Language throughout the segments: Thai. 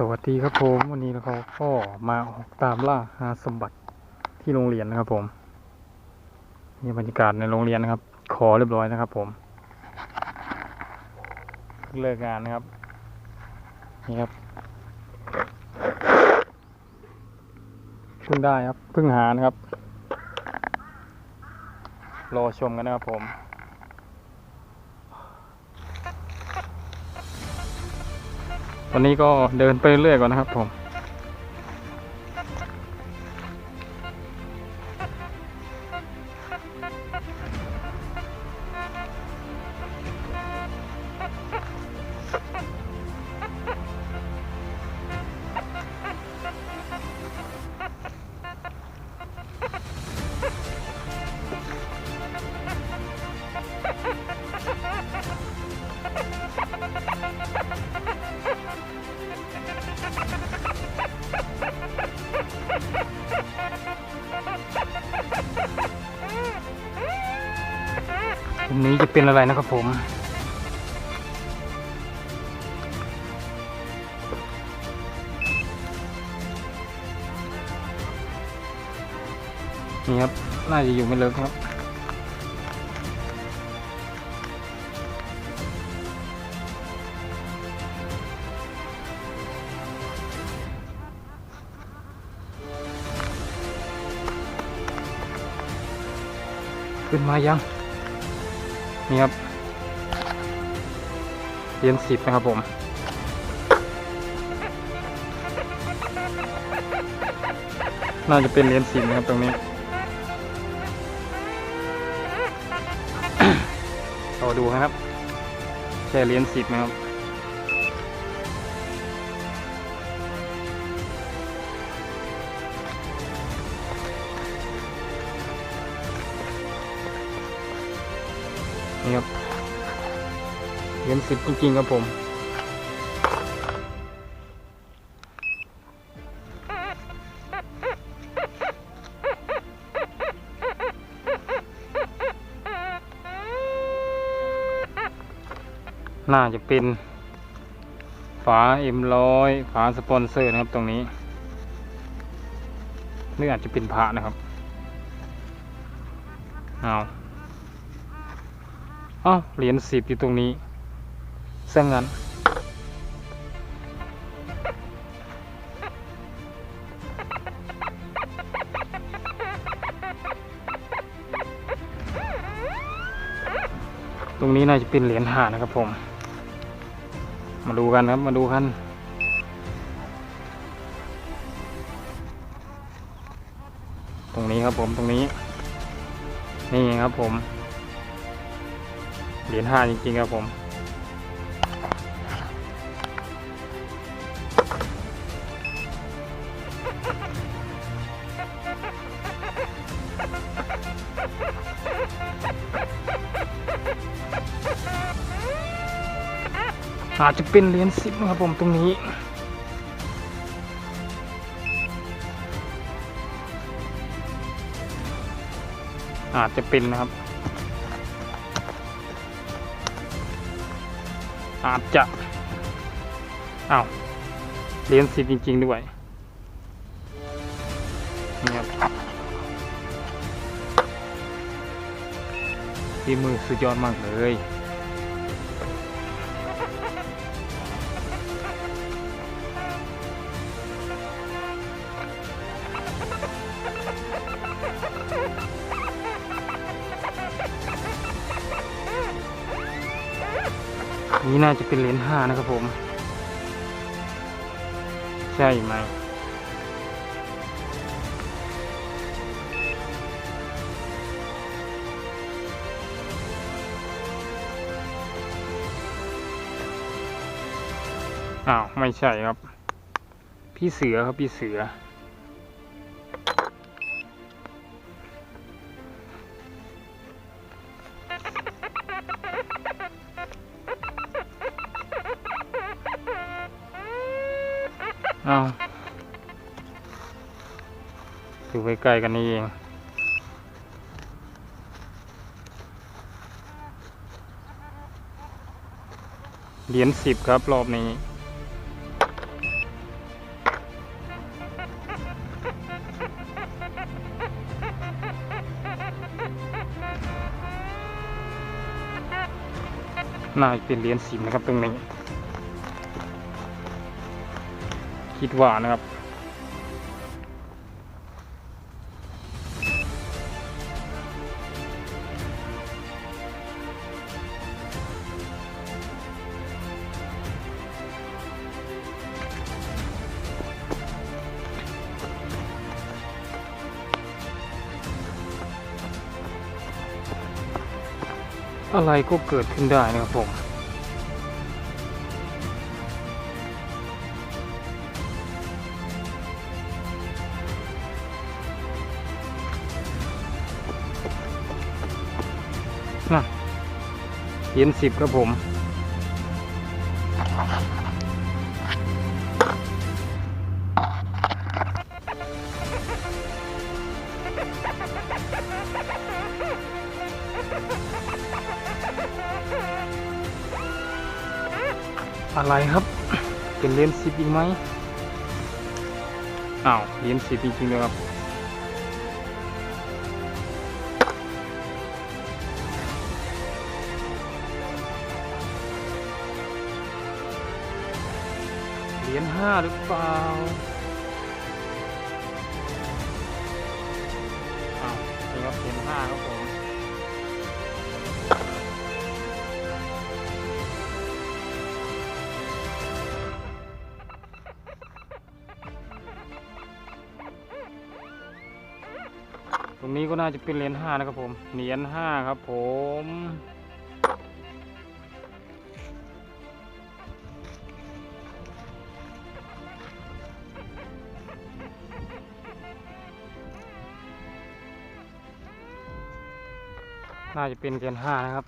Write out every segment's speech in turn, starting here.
สดีครับผมวันนี้เราก็มาออกตามล่าหาสมบัติที่โรงเรียนนะครับ ผมนี่บรรยากาศในโรงเรียนนะครับ ขอเรียบร้อยนะครับ ผมเลิกงานนะครับนี่ครับเพิ่งได้ครับเพิ่งหานะครับ รอชมกันนะครับผม วันนี้ก็เดินไปเรื่อยก่อนนะครับผม นี้จะเป็นอะไรนะครับผม นี่ครับ น่าจะอยู่ไม่เลิกครับขึ้นมายัง นี่ครับเรียนสิบนะครับผม น่าจะเป็นเรียนสิบนะครับตรงนี้รอดูนะครับ แค่เรียนสิบนะครับ นี่ครับเหรียญสิบจริงๆครับผมน่าจะเป็น ฝาเอ็มร้อยฝาสปอนเซอร์นะครับตรงนี้หรืออาจจะเป็นพระนะครับเอา อ้าเหรียญสิบอยู่ตรงนี้ซะงั้นตรงนี้น่าจะเป็นเหรียญหานะครับผม มาดูกันครับ มาดูกันตรงนี้ครับผมตรงนี้ นี่ครับผม เหรียญห้าจริงๆครับผมอาจจะเป็นเหรียญสิบนะครับผมตรงนี้อาจจะเป็นนะครับ อาจจะอ้าวเหรียนสิบจริง ๆ ด้วยนี่ครับที่มือสุดยอดมากเลย นี่น่าจะเป็นเหรียญห้านะครับผม ใช่ไหม อ้าว ไม่ใช่ครับ พี่เสือครับ พี่เสือ อาอยู่ใกล้ๆกันนี่เอง เหรียญสิบครับรอบนี้น่าเป็นเหรียญสิบนะครับตรงนี้ คิดว่านะครับ อะไรก็เกิดขึ้นได้นะครับผม เย็นสิบครับผมอะไรครับ เป็นเลนส์สิบอีกไหมอ้าวเลนส์สิบจริงๆเลยครับ รียญห้าหรือเปล่าอ้าวนี่ครับเหรียญห้าครับผมตรงนี้ก็น่าจะเป็นเหรียญห้านะครับผมเหรียญห้าครับผม น่าจะเป็นเกณฑ์ห้านะครับ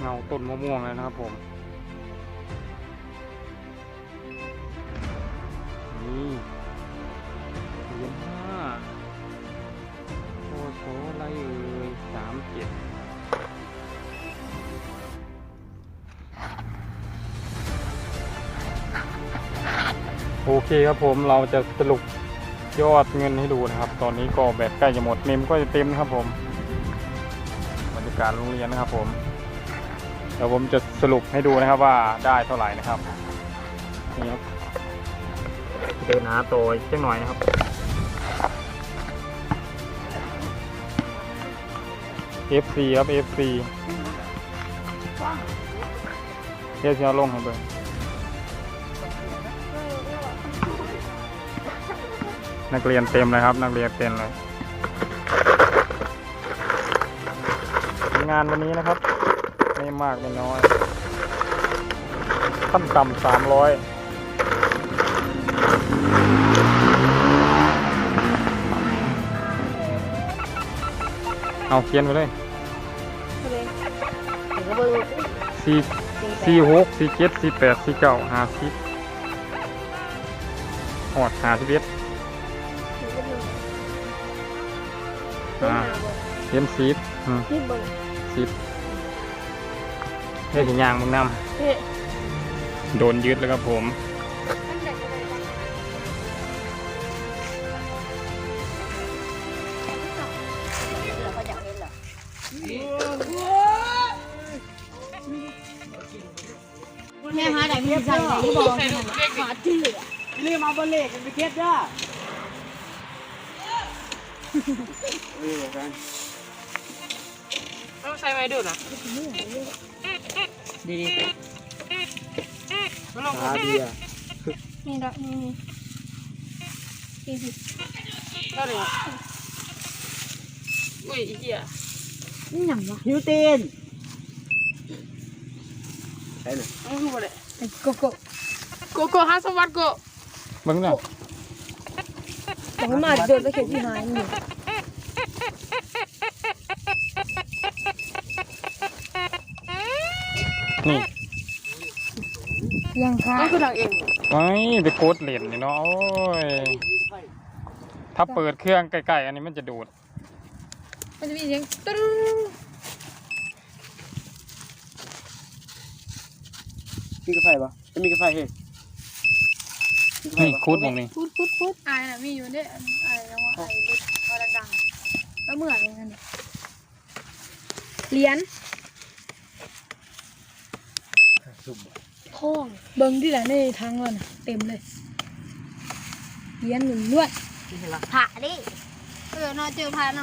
เงาต้นมะม่วงเลยนะครับผมนี่ เคครับผมเราจะสรุปยอดเงินให้ดูนะครับ ตอนนี้ก็แบตใกล้จะหมดเมมก็จะเต็มนะครับผมบรรยากาศโรงเรียนนะครับผมเดี๋ยวผมจะสรุปให้ดูนะครับว่าได้เท่าไหร่นะครับนี่ครับเดินหาตัวอีกจังหน่อยนะครับ FC ครับ FC เดี๋ยวจะลงให้เบิ่ง นักเรียนเต็มเลยครับ นักเรียนเต็มเลยงานวันนี้นะครับ ไม่มากไม่น้อย ขั้นต่ำสามร้อยเอาเขียนไปเลยเลยเห็นก็เบิ่งสี่สี่สี่หกสี่เจ็ดสี่แปดสี่เก้าห้าสิบห อดห้าสิบเอ็ดอ่าเขียนสิบอืมนี่เบิ่งสิบเฮ้ยถึงยางมึงนเฮ้ยำโดนยึดแล้วครับผมเราก็อยากเห็นเหรอแม่หาไหนมีใส่ไหนที่บอกหาจื ดรีบมาบนเหล็กกันไปเก็ตจ้าเออกันต้องใช้ไม้ดูดนะดีไม่ลองหาเบียร์นี่ดอกนี่นี่สี่สิบก็เลยอุ้ยไอ้เหี้ยนี่หนังวะฮิวตีนใช่ไหมมันคืออะไรไอ้โกโก้โกโก้ฮัสวัตโก มึงน่ะแต่ว่ามาเดินไปเข็นที่หายนี่นี่ยังค่ะนั่นคือทางเองไม่ไปโคตรเหรียญนี่เนาะโอ้ยถ้าเปิดเครื่องใกล้ๆอันนี้มันจะดูด มันจะมีเสียงตึ้งมีกาแฟปะจะมีกาแฟเฮ้ยมีกาแฟ นี่ปะคูดมองนี่พูดพุดพุดอายน่ะมีอยู่เด้อายยังว่าอายรถเอาดังๆแล้วเมื่อยเลยนั่นเหรียญสุ่มทองเบิ่งที่ไหนในทางเราน่ะเต็มเลยเหรียญหนึ่งด้วยนี่เห็นปะผ่าดิเออน่าเจอผ่า